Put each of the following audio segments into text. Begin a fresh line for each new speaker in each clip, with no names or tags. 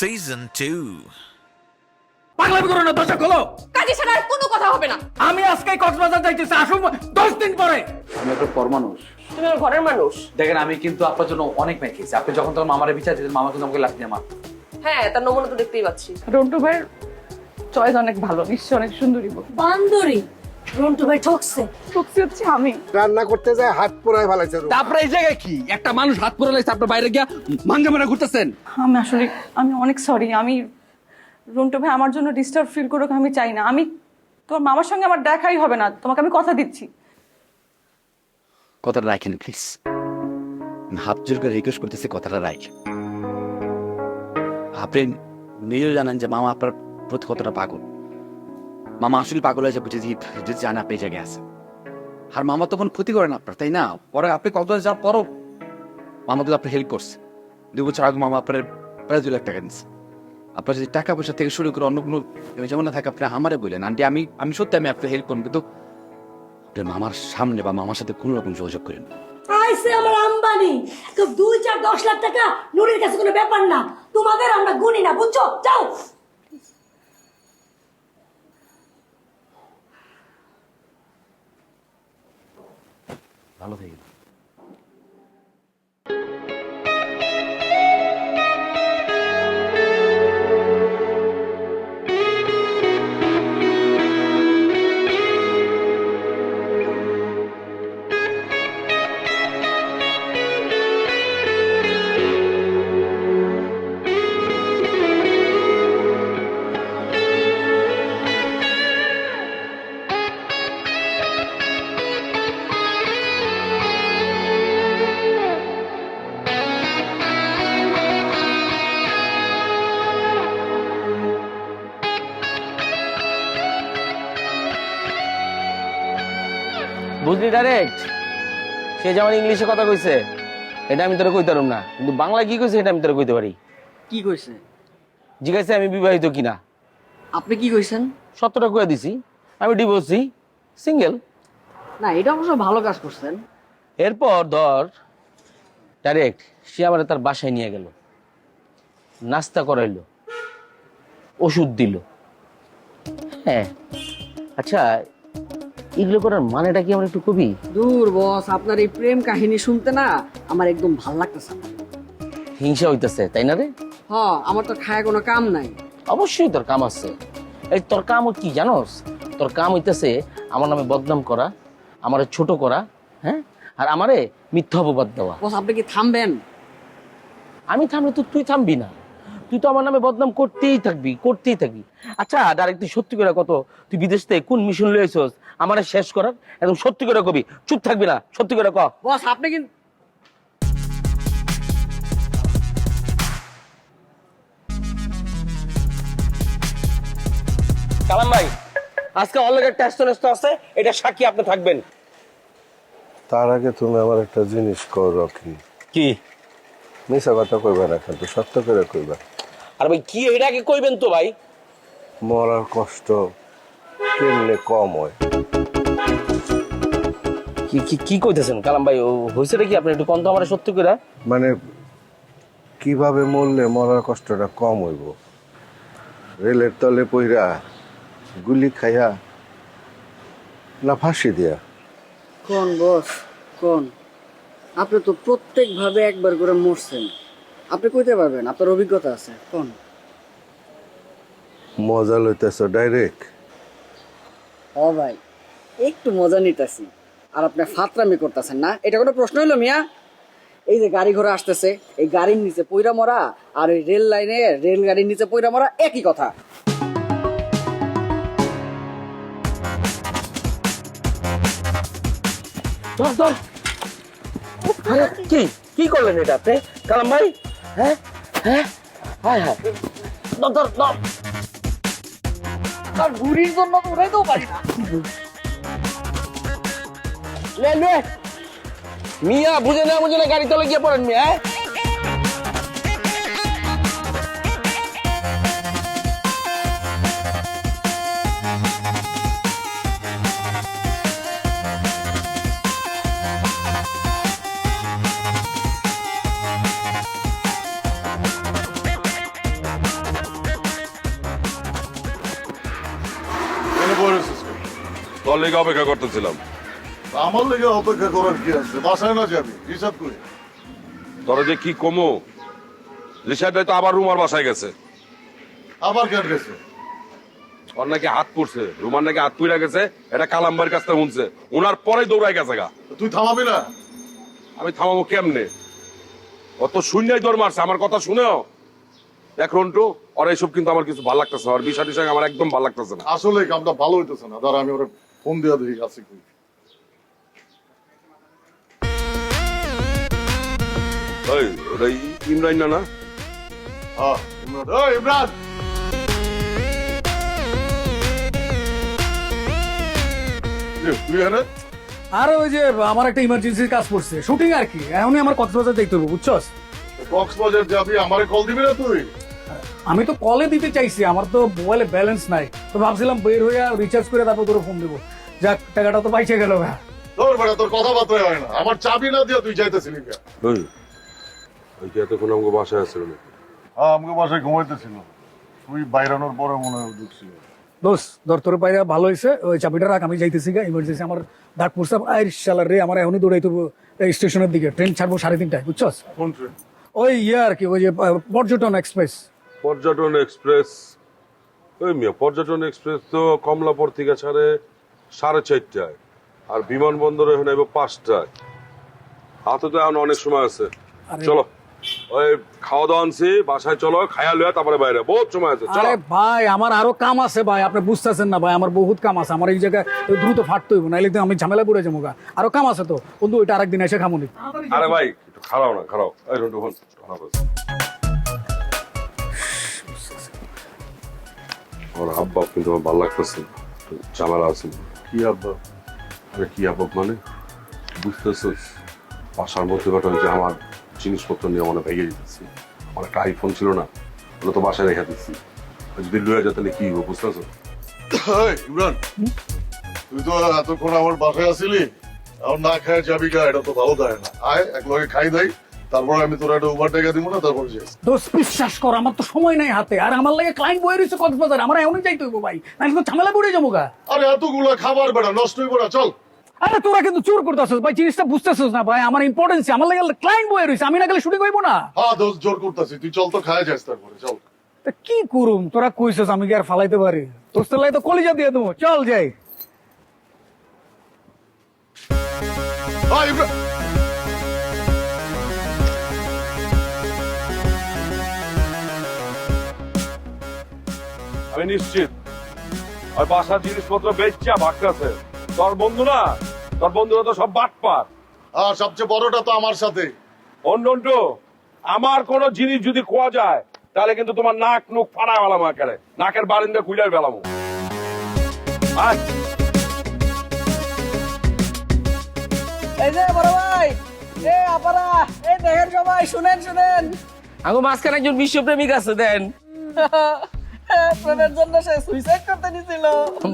Season 2.
পাগলামি করো না দরজা খোলো।
কাজী ছাড়া আর কোনো কথা হবে না।
আমি আজকে কক্সবাজার যাইতেছি আসুন দশ দিন পরে।
আমি একটা পর মানুষ।
তুমি আমার ঘরের মানুষ।
দেখেন আমি কিন্তু আপনার জন্য অনেক ম্যাচ খেয়েছি। আপনি যখন তখন মামারে বিচার দিতেন মামা কিন্তু আমাকে লাভ দিয়ে মারত।
হ্যাঁ তার নমুনা তো দেখতেই পাচ্ছি।
রন্টু ভাইয়ের চয়েস অনেক ভালো নিশ্চয় অনেক সুন্দরী
বান্দরি। রন্টু ভাই ঠকছে।
ঠকছি হচ্ছে আমি।
রান্না করতে যায় হাত পোড়ায় ফেলাইছে।
তারপরে এই জায়গায় কি? একটা মানুষ হাত পরে লাগছে আপনার বাইরে গিয়া মাঙ্গা মারা ঘুরতেছেন?
আমি আসলে আমি অনেক সরি আমি রন্টু ভাই আমার জন্য ডিস্টার্ব ফিল করুক আমি চাই না। আমি তোমার মামার সঙ্গে আমার দেখাই হবে না তোমাকে আমি কথা দিচ্ছি।
কথাটা রাখেন প্লিজ হাত জোর করে রিকোয়েস্ট করতেছে কথাটা রাখ আপনি নিজেও জানেন যে মামা আপনার প্রতি কতটা পাগল। মামা আসলে পাগল হয়েছে বুঝে যদি জানে আপনি জায়গায় আছেন আর মামা তখন ক্ষতি করেন আপনার, তাই না? পরে আপনি কত যাওয়ার পরও মামা কিন্তু আপনি হেল্প করছে। দুই বছর আগে মামা আপনার প্রায় দু লাখ টাকা দিচ্ছে আপনার যদি টাকা পয়সা থেকে শুরু করে অন্য কোনো যেমন না থাকে, আপনি আমারে বললেন, আন্টি, আমি আমি সত্যি আমি আপনার হেল্প করব। কিন্তু মামার সামনে বা মামার সাথে কোনো রকম যোগাযোগ করেন
আইসে আমার আম্বানি তো দুই চার দশ লাখ টাকা নুরির কাছে কোনো ব্যাপার না। তোমাদের আমরা গুনি না, বুঝছ? যাও।
ভালো
ডাইরেক্ট সে যেমন ইংলিশে কথা কইছে এটা আমি তোরা কইতে পারুম না। কিন্তু বাংলা কি কইছে এটা আমি তোরা কইতে পারি।
কি কইছে?
জিজ্ঞাসা আমি বিবাহিত কিনা।
আপনি কি কইছেন?
সত্যটা কয়ে দিছি। আমি ডিভোর্সি সিঙ্গেল
না এটা অবশ্য ভালো কাজ করছেন।
এরপর ধর ডাইরেক্ট সে আমার তার বাসায় নিয়ে গেল। নাস্তা করাইলো। ওষুধ দিল। হ্যাঁ। আচ্ছা এগুলো করার মানেটা কি আমার একটু কবি?
দূর বস আপনার এই প্রেম কাহিনী শুনতে না আমার একদম ভালো লাগতেছে
হিংসা হইতেছে তাই না রে?
হ আমার তো খায় কোনো কাম নাই।
অবশ্যই তোর কাম আছে। এই তোর কাম কি জানোস? তোর কাম হইতেছে আমার নামে বদনাম করা আমারে ছোট করা হ্যাঁ? আর আমারে মিথ্যা অপবাদ দেওয়া।
বস আপনি কি থামবেন?
আমি থামলে তো তুই থামবি না। তুই তো আমার নামে বদনাম করতেই থাকবি করতেই থাকবি। আচ্ছা ডাইরেক্ট তুই সত্যি করে কত? তুই বিদেশ থেকে কোন মিশন লয়েছস আমারে শেষ করার? একদম সত্যি করে কবি চুপ থাকবি না সত্যি করে ক।
বস আপনি কিন্তু
কালাম ভাই আজকে অনেকের টেস্ট টেস্ট আছে এটা সাক্ষী আপনি থাকবেন।
তার আগে তুমি আমার একটা জিনিস কর রকি।
কি?
মিশা কথা কইবা না কিন্তু সত্য করে কইবা।
আর ভাই কি এটাকে কইবেন তো ভাই?
মরার কষ্ট কেমনে কম হয়?
কি কি কি কইতেছেন? কালাম ভাই ও হইছেটা কি? আপনি একটু কন্ত আমার সত্যি করে
মানে কীভাবে মরলে মরার কষ্টটা কম হইব? রেলের তলে পইরা গুলি খাইয়া না ফাঁসি দিয়া?
কোন বস কোন। আপনি তো প্রত্যেক ভাবে একবার করে মরছেন। আপনি কইতে পারবেন আপনার অভিজ্ঞতা আছে কোন?
মজা লইতেছ ডাইরেক্ট
ও ভাই একটু মজা নিতেছি। আর আপনি ফাতরামি করতেছেন না? এটা কোনো প্রশ্ন হইল মিয়া? এই যে গাড়ি ঘোড়া আসতেছে এই গাড়ির নিচে পইরা মরা আর ওই রেল লাইনে রেল গাড়ির নিচে পইরা মরা একই কথা।
কি কি করলেন এটা আপনি? কালাম ভাই? হ্যাঁ? হ্যাঁ?
তো
মিয়া বুঝে না বুঝে না গাড়ি তলে গিয়ে পড়েন মিয়া হ্যাঁ?
লেগে অপেক্ষা করতেছিলাম।
আমার লেগে অপেক্ষা করার কি আছে? বাসায় না যাবি হিসাব করি।
তোরা যে কি কমো? তো আবার রুমার বাসায় গেছে।
আবার কেন গেছে?
ওর নাকি হাত পড়ছে। রুমার নাকি হাত পুড়ে গেছে এটা কালাম্বার কাছ থেকে শুনছে। ওনার পরে দৌড়াই গেছে গা।
তুই থামাবি না?
আমি থামাবো কেমনে? অত শূন্যই দৌড় মারছে আমার কথা শুনেও? দেখ রন্টু ওর এইসব কিন্তু আমার কিছু ভালো লাগতেছে না। ওর বিষয় টিষয় আমার একদম ভালো লাগতেছে না।
আসলে কামটা ভালো হইতেছে না। ধর আমি ওরা ফোন দিয়া দেখি আছে কি
ওই ওটা ইমরান না না
হ্যাঁ ইমরান। ওই ইমরান! তুই এনে
আরে ওই যে আমার একটা ইমার্জেন্সি কাজ পড়ছে। শুটিং আর কি। এখনই আমার কক্সবাজার দেখতে হবে বুঝছস?
কক্সবাজার যাবি আমারে কল দিবি না তুই?
আমি তো কলে দিতে চাইছি আমার তো মোবাইলে ব্যালেন্স নাই। তো ভাবছিলাম বের হয়ে রিচার্জ করে তারপর তোর ফোন দেবো। যাক টাকাটা তো পাইছে গেল ভাই
তোর বেটা তোর কথাবার্তা হয় না। আমার চাবি না দিয়া তুই যাইতেছিলি কে
ওই ওই কি এতক্ষণ আমাকে বাসায় আসছিল নাকি?
হ্যাঁ আমাকে বাসায় ঘুমাইতেছিল। তুই বাইরানোর পরে মনে হয় ঢুকছিল
দোষ ধর তোর পাইরা ভালো হয়েছে ওই চাবিটা রাখ আমি যাইতেছি গা ইমার্জেন্সি আমার ডাক পড়ছে। আই শালার রে আমার এখনই দৌড়াইতে হবে এই স্টেশনের দিকে। ট্রেন ছাড়বো সাড়ে তিনটায় বুঝছস?
কোন ট্রেন?
ওই ইয়ে আর কি ওই যে পর্যটন এক্সপ্রেস
পর্যটন এক্সপ্রেস। ওই মিয়া পর্যটন এক্সপ্রেস তো কমলাপুর থেকে ছাড়ে সাড়ে চারটায় আর বিমানবন্দরে এখানে এবার পাঁচটায়। হাতে তো এখন অনেক সময় আছে। চলো। ওই খাওয়া দাওয়া আনছি বাসায় চলো খায়া তারপরে বাইরে। বহুত সময় আছে চলো।
আরে ভাই আমার আরও কাম আছে ভাই আপনি বুঝতেছেন না ভাই আমার বহুত কাম আছে। আমার এই জায়গায় দ্রুত ফাটতে হইব নাইলে তো আমি ঝামেলা পড়ে যাব গা। আরও কাম আছে তো। বন্ধু ওইটা আরেকদিন এসে খামুনি।
আরে ভাই খারাও না খারাও এই রন্টু ফোন খারাপ আছে ওর আব্বা কিন্তু আমার ভালো লাগতেছে ঝামেলা আছে।
কি আব্বা?
আরে কি আব্বা মানে? বুঝতেছিস বাসার মধ্যে ঘটনা যে আমার জিনিসপত্র নিয়ে মনে ভেঙে দিতেছি। আমার একটা আইফোন ছিল না ওটা তো বাসায় রেখে দিচ্ছি যদি লয়ে যেত তাহলে কি হব বুঝতেছো?
ইমরান! তুই তো এতক্ষণ আমার বাসায় আসিলি এখন না খায় যাবি গা, এটা তো ভালো দেয় না। আয়, এক লগে খাই দেই। তারপর আমি তোর একটা টাকা দিব না তারপর যাই
দোষ বিশ্বাস কর আমার তো সময় নাই হাতে। আর আমার লাগে ক্লায়েন্ট বয়ে রয়েছে কক্সবাজার আমার এমনই যাইতে হইব ভাই। তো ঝামেলা পড়ে যাব গা।
আরে এতগুলো খাবার বেড়া নষ্ট হইব না চল।
আরে তোরা কিন্তু চোর করতেছিস ভাই জিনিসটা বুঝতেছিস না ভাই। আমার ইম্পর্টেন্স আমার লাগে ক্লায়েন্ট বয়ে রয়েছে আমি না গেলে শুটিং হইব না।
হ্যাঁ দোষ জোর করতেছি। তুই চল তো খায় যাস তারপরে চল।
তা কি করুম? তোরা কইছিস আমি কি আর ফালাইতে পারি? তোর তো কলিজা দিয়ে দেবো চল যাই।
আমি নিশ্চিত। ওই বাসার জিনিসপত্র বেচা ভাগতেছে তোর বন্ধু না? তোর বন্ধুরা তো সব বাট বাটপার।
হ্যাঁ সবচেয়ে বড়টা তো আমার সাথে।
অন্যন্ত আমার কোন জিনিস যদি খোয়া যায় তাহলে কিন্তু তোমার নাক নুক ফাড়া বেলাম একেবারে। নাকের বারিন্দা খুলে বেলামো আয়।
এই যে বড় ভাই এ আপারা এই দেখেন সবাই শুনেন শুনেন।
আগো মাঝখানে একজন বিশ্বপ্রেমিক আছে দেন।
প্রেমের জন্য সে সুইসাইড করতে নিছিল।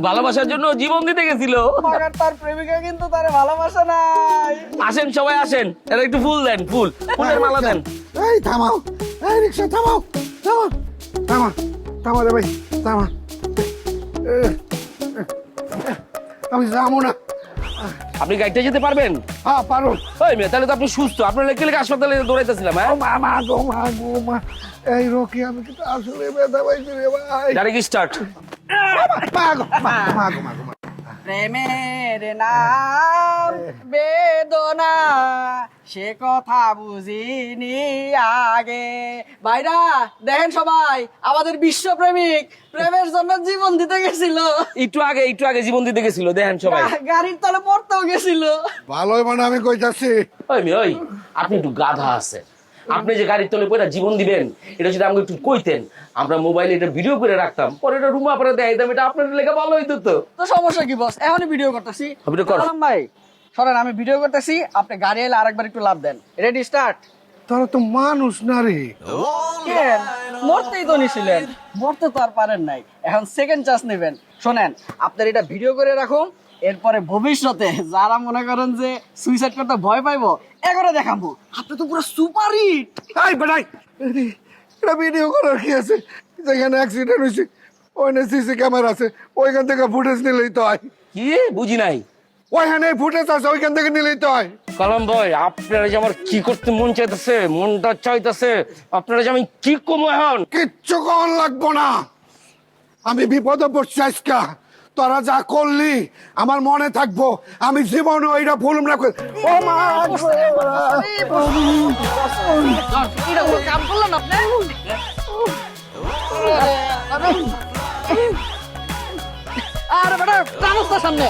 ভালোবাসার জন্য জীবন দিতে গেছিল।
মাগার তার প্রেমিকা কিন্তু তার ভালোবাসা নাই।
আসেন সবাই আসেন। এর একটু ফুল দেন ফুল। ফুলের মালা দেন।
এই থামাও। এই রিক্সা থামাও। থামা থামা থামা রে ভাই থামা। আমি যাব না।
আপনি গাড়িতে যেতে পারবেন?
হ্যাঁ পারো
ওই মেয়ে তাহলে তো আপনি সুস্থ। আপনার লেগে লেগে হাসপাতালে দৌড়াইতেছিলাম হ্যাঁ?
মা মা গো মা গো মা। এই রকি আমি কিন্তু আসলে ব্যথা পাইছি রে ভাই।
গাড়ি স্টার্ট
মা গো মা মা গো মা গো মা।
প্রেমের নাম বেদনা সে কথা বুঝিনি আগে। ভাইরা দেখেন সবাই আমাদের বিশ্বপ্রেমিক প্রেমের জন্য জীবন দিতে গেছিল।
একটু আগে একটু আগে জীবন দিতে গেছিল দেখেন সবাই।
গাড়ির তলে পড়তেও গেছিল।
ভালোই মানে আমি কইতাছি।
ওই ওই আপনি একটু গাধা আছে আপনি যে গাড়ির তলে পয়সা জীবন দিবেন এটা যদি আমাকে একটু কইতেন আমরা মোবাইলে এটা ভিডিও করে রাখতাম পরে এটা রুম আপনারা দেয় দিতাম এটা আপনার লেগে ভালো হইতো তো।
তো সমস্যা কি বস এখনই ভিডিও করতেছি।
ভিডিও কর।
ভাই শোনেন আমি ভিডিও করতেছি আপনি গাড়ি এলে আরেকবার একটু লাভ দেন। রেডি স্টার্ট
তারা তো মানুষ না রে।
কেন? মরতেই তো নিছিলেন মরতে তো আর পারেন নাই। এখন সেকেন্ড চান্স নেবেন। শোনেন আপনার এটা ভিডিও করে রাখুন এরপরে ভবিষ্যতে যারা মনে করেন যে সুইসাইড করতে ভয় পাইবো এগোরে দেখাবো। আপনি তো পুরো সুপার হিট
এই বেটাই এটা ভিডিও করার কি আছে? যেখানে অ্যাক্সিডেন্ট হয়েছে ওখানে সিসি ক্যামেরা আছে ওইখান থেকে ফুটেজ নিলেই তো হয়।
কি? বুঝি নাই।
ওইখানে ফুটেজ আছে ওইখান থেকে নিলেই তো হয়।
কালাম ভাই আপনারা যে আমার কি করতে মন চাইতেছে মনটা চাইতেছে আপনারা যে আমি কি কমো এখন?
কিচ্ছু কখন লাগবো না। আমি বিপদে পড়ছি আজকা। তোরা যা করলি আমার মনে থাকব। আমি জীবনে ওইটা ভুল না করে ও মা
এটা কোনো কাম করলেন আপনি আরে বেটা সামনে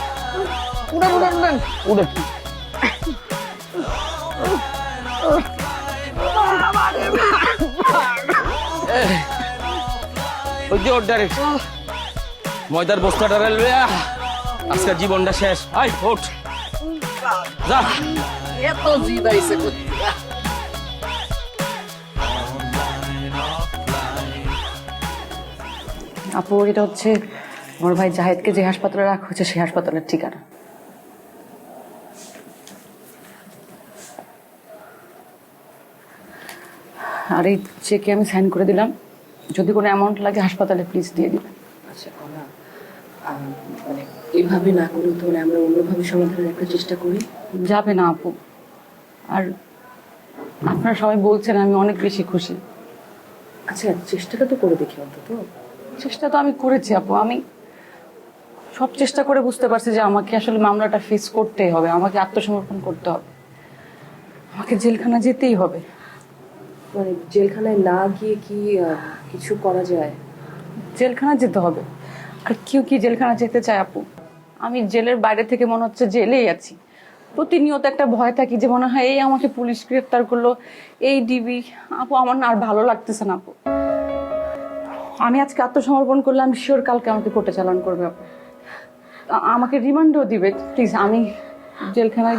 ওই যে ওর ডাইরেক্ট ময়দার বস্তাটা রেলবে আজকের জীবনটা শেষ। আই ওঠ। যা।
এত করতে
আপু, এটা হচ্ছে আমার ভাই জাহেদকে যে হাসপাতালে রাখা হয়েছে, সেই হাসপাতালের ঠিকানা। আর এই চেকে আমি সাইন করে দিলাম। যদি কোনো অ্যামাউন্ট লাগে হাসপাতালে প্লিজ দিয়ে
কলা মানে এভাবে না করে তাহলে আমরা অন্যভাবে সমাধানের একটা চেষ্টা করি।
যাবে না আপু। আর আপনারা সবাই বলছেন আমি অনেক বেশি খুশি।
আচ্ছা চেষ্টাটা তো করে দেখি অন্তত।
চেষ্টা তো আমি করেছি আপু। আমি সব চেষ্টা করে বুঝতে পারছি যে আমাকে আসলে মামলাটা ফেস করতেই হবে আমাকে আত্মসমর্পণ করতে হবে। আমাকে জেলখানা যেতেই হবে।
মানে জেলখানায় না গিয়ে কি কিছু করা যায়?
জেলখানা যেতে হবে। আর কেউ কি জেলখানা যেতে চায়, আপু? আমি জেলের বাইরে থেকে মনে হচ্ছে জেলেই আছি। প্রতিনিয়ত একটা ভয় থাকি যে মনে হয় এই আমাকে পুলিশ গ্রেফতার করল, এই ডিবি। আপু, আমার না আর ভালো লাগতেছে না, আপু। আমি আজকে আত্মসমর্পণ করলে আমি শিওর কালকে আমাকে কোর্টে চালান করবে, আপু। আমাকে রিমান্ডও দিবে প্লিজ আমি জেলখানায়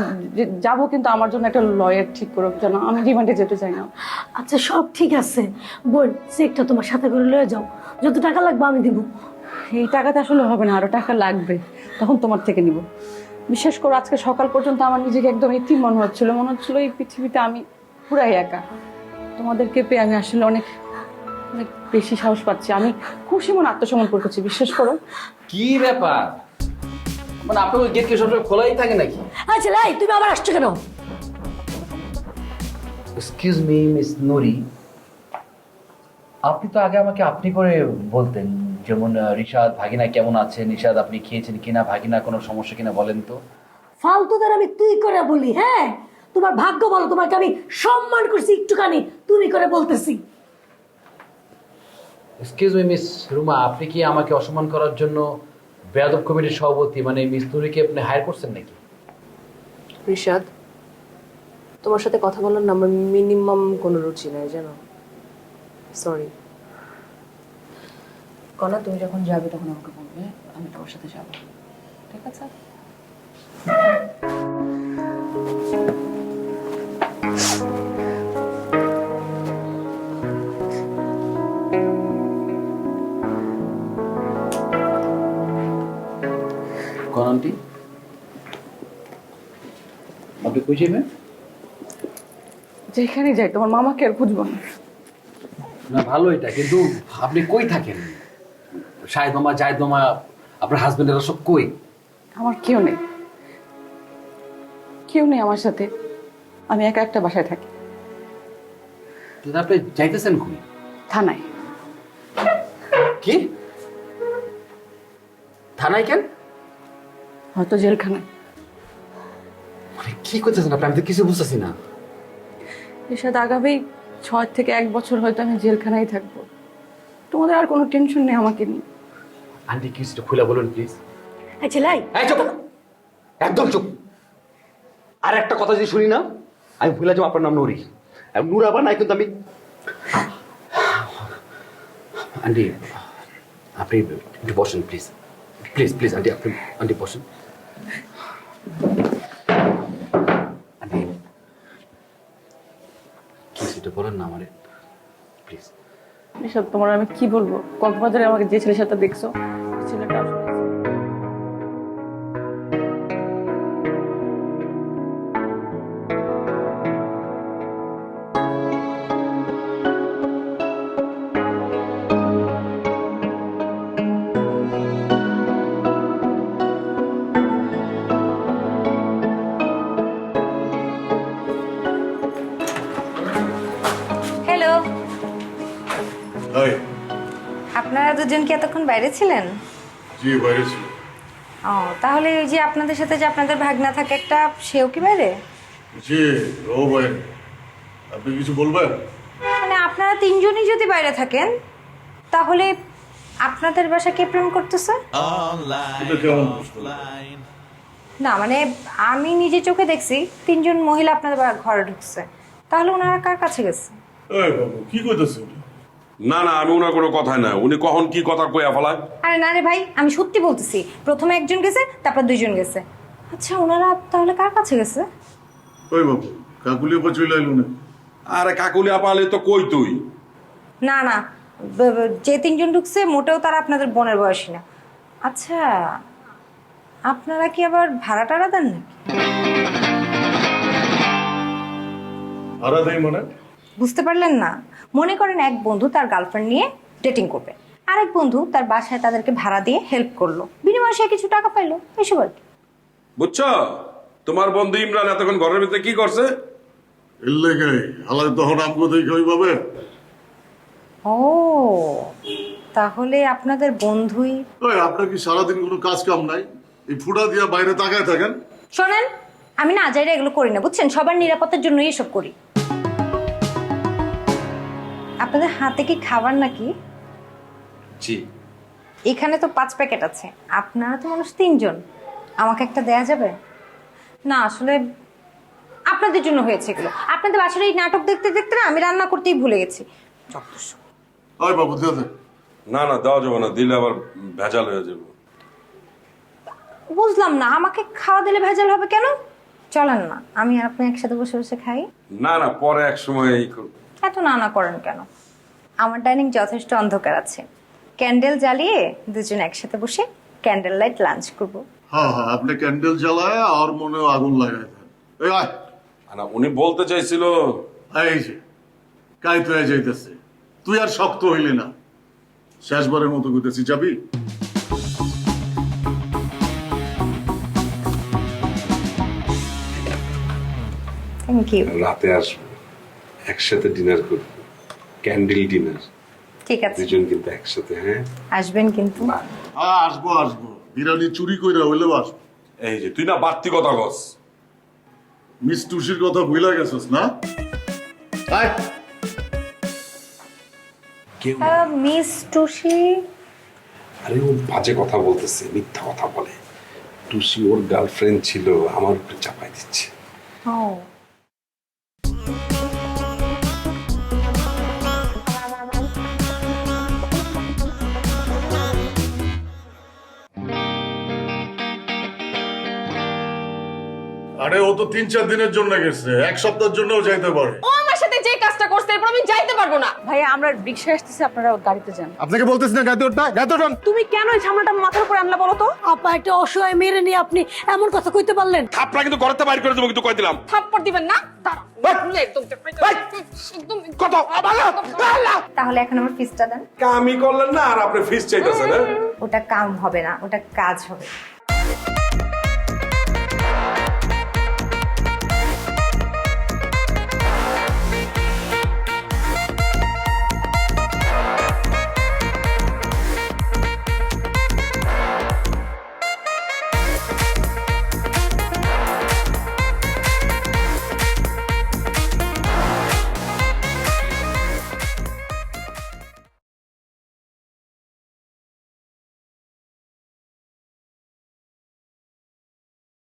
যাব কিন্তু আমার জন্য একটা লয়ার ঠিক করুক, যেন আমি রিমান্ডে যেতে চাই না।
আচ্ছা সব ঠিক আছে। বোন চেকটা তোমার সাথে করে লয়ে যাও। যত টাকা লাগবে আমি দিব।
এই টাকাতে আসলে হবে না আরও টাকা লাগবে তখন তোমার থেকে নিব। বিশেষ করে আজকে সকাল পর্যন্ত আমার নিজেকে একদম এতিম মনে হচ্ছিল মনে হচ্ছিল এই পৃথিবীতে আমি পুরাই একা। তোমাদেরকে পেয়ে আমি আসলে অনেক অনেক বেশি সাহস পাচ্ছি আমি খুশি মনে আত্মসমর্পণ করছি বিশ্বাস করো।
কি ব্যাপার? মানে আপনার ওই গেট কি সবসময় খোলাই থাকে নাকি?
আচ্ছা লাই তুমি আবার আসছো কেন?
এক্সকিউজ মি মিস নুরি আপনি তো আগে আমাকে আপনি করে বলতেন। যেমন রিশাদ ভাগিনা কেমন আছে? নিশাদ আপনি খেয়েছেন কিনা? ভাগিনা কোনো সমস্যা কিনা বলেন তো?
ফালতুদের আমি তুই করে বলি হ্যাঁ? তোমার ভাগ্য বলো তোমাকে আমি সম্মান করছি একটুখানি তুমি করে বলতেছি।
এক্সকিউজ মি মিস রুমা আপনি কি আমাকে অসম্মান করার জন্য বেয়াদব কমিটির সভাপতি মানে মিস নুরিকে আপনি হায়ার করছেন নাকি?
ঋষাদ তোমার সাথে কথা বলার না আমার মিনিমাম কোনো রুচি নাই জানো? সরি কনা তুমি যখন যাবে তখন আমাকে বলবে আমি তোমার সাথে যাব। ঠিক আছে?
আন্টি আপনি কই যাবেন
যেখানে যাই তোমার মামাকে আর খুঁজবো না।
না ভালো এটা কিন্তু আপনি কই থাকেন? শাহেদ মামা জাহেদ মামা আপনার হাজবেন্ডেরা সব কই?
আমার কেউ নেই। কেউ নেই আমার সাথে। আমি একা একটা বাসায় থাকি।
কিন্তু আপনি যাইতেছেন কই?
থানায়।
কি? থানায় কেন?
হয়তো জেলখানায়।
মানে কি করতেছেন আপনি? আমি তো কিছু বুঝতেছি না।
এর সাথে আগামী ছয় থেকে এক বছর হয়তো আমি জেলখানায় থাকব। তোমাদের আর কোনো টেনশন নেই আমাকে নিয়ে।
আন্টি কিছুটা খুলে বলুন প্লিজ
লাই
এই চুপ। একদম চুপ। আর একটা কথা যদি শুনি না আমি ভুলে যাব আপনার নাম নুরি। নূর আবার নাই কিন্তু আমি
আন্টি আপনি একটু বসেন প্লিজ প্লিজ প্লিজ আন্টি আপনি আন্টি বসেন। আন্টি কি সেটা বলেন না আমারে। প্লিজ
এসব তোমার আমি কি বলব? কক্সবাজারে আমাকে যে ছেলের সাথে দেখছ ছেলেটা
দুজন কি এতক্ষণ বাইরে ছিলেন?
জি বাইরে ছিল
ও তাহলে ওই যে আপনাদের সাথে যে আপনাদের ভাগনা থাকে একটা সেও কি বাইরে?
জি ও বাইরে। আপনি কিছু বলবেন?
মানে আপনারা তিনজনই যদি বাইরে থাকেন তাহলে আপনাদের বাসা কে প্রেম করতেছে? না মানে আমি নিজে চোখে দেখছি তিনজন মহিলা আপনাদের ঘরে ঢুকছে। তাহলে ওনারা কার কাছে গেছে?
কি কইতেছে উনি?
না না আমি ওনার কোনো কথাই নাই। উনি কখন কি কথা কইয়া ফেলায়?
আরে না রে ভাই আমি সত্যি বলতেছি। প্রথমে একজন গেছে তারপর দুইজন গেছে। আচ্ছা ওনারা তাহলে কার কাছে গেছে?
ওই বাবু কাকুলি উপর চলে আইলো না?
আরে কাকুলি আপালে তো কই তুই?
না না ব- ব- যে তিনজন ঢুকছে মোটেও তারা আপনাদের বোনের বয়সী না। আচ্ছা আপনারা কি আবার ভাড়া টাড়া দেন নাকি?
ভাড়া দেয় মানে?
বুঝতে পারলেন না? মনে করেন এক বন্ধু তার গার্লফ্রেন্ড নিয়ে ডেটিং করবে। আরেক বন্ধু তার বাসায় তাদেরকে ভাড়া দিয়ে হেল্প করল। বিনিময়ে সে কিছু টাকা পাইলো। এসব আর কি।
বুঝছ? তোমার বন্ধু ইমরান এতক্ষণ ঘরের ভিতরে কি করছে?
এর লেগে হালাই তখন আমগো দেখে ওইভাবে
ও তাহলে আপনাদের বন্ধুই
ওই আপনার কি সারাদিন কোনো কাজ কাম নাই? এই ফুটা দিয়া বাইরে তাকায় থাকেন?
শোনেন আমি না যাইরা এগুলো করি না বুঝছেন? সবার নিরাপত্তার জন্যই এসব করি। আপনাদের হাতে কি খাবার নাকি?
জি।
এখানে তো পাঁচ প্যাকেট আছে। আপনারা তো মানুষ তিনজন। আমাকে একটা দেয়া যাবে? না আসলে আপনাদের জন্য হয়েছে এগুলো। আপনাদের বাসার এই নাটক দেখতে দেখতে না আমি রান্না করতেই ভুলে গেছি। সব।
ওই বাবু দিয়ে দে
না না দেওয়া যাবে না। দিলে আবার ভেজাল হয়ে যাবে।
বুঝলাম না আমাকে খাওয়া দিলে ভেজাল হবে কেন? চলেন না আমি আর আপনি একসাথে বসে বসে খাই।
না না পরে এক সময়
এত না না করেন কেন? আমার ডাইনিং যথেষ্ট অন্ধকার আছে। ক্যান্ডেল জ্বালিয়ে দুজন একসাথে বসে ক্যান্ডেল লাইট লাঞ্চ করব।
হ্যাঁ হ্যাঁ আপনি ক্যান্ডেল জ্বালায় আর মনে আগুন লাগায় দেন। এই আয়।
না উনি বলতে চাইছিল।
এই যে কাই তুই যাইতেছে। তুই আর শক্ত হইলি না। শেষবারের মতো কইতেছি যাবি?
থ্যাংক ইউ
রাতে আসব। একসাথে ডিনার করব। ক্যান্ডেল ডিনার
ঠিক আছে।
দুজন কিন্তু একসাথে হ্যাঁ?
আসবেন কিন্তু।
হ্যাঁ আসব আসব। বিরিয়ানি চুরি কইরা হইলেও আসব।
এই যে তুই না বাড়তি কথা কস।
মিস টুসির কথা ভুলে গেছিস না? আয়
কেউ
মিস টুসি।
আরে ও বাজে কথা বলতেছে মিথ্যা কথা বলে। টুসি ওর গার্লফ্রেন্ড ছিল আমার উপরে চাপাই দিচ্ছে।
ও।
আরে ও তো তিন চার দিনের জন্য গেছে। এক সপ্তাহের জন্যও যাইতে পারে।
ও আমার সাথে যে কাজটা করছে এরপর আমি যাইতে পারব না। ভাইয়া আমরা রিক্সায় আসতেছি আপনারা গাড়িতে যান।
আপনাকে বলতেছি না গায়ে ওঠান
তুমি কেন এই ঝামেলাটা মাথার উপরে আনলা বলো তো?
আপা একটা অসহায় মেরে নিয়ে আপনি এমন কথা কইতে পারলেন।
কিন্তু ঘরেতে বাইর করে দেবো কিন্তু কই দিলাম?
থাপ্পড় দিবেন না?
তাহলে এখন আমার ফিসটা দেন।
কামই করলেন না আর আপনি ফিস চাইতেছেন হ্যাঁ?
ওটা কাম হবে না ওটা কাজ হবে।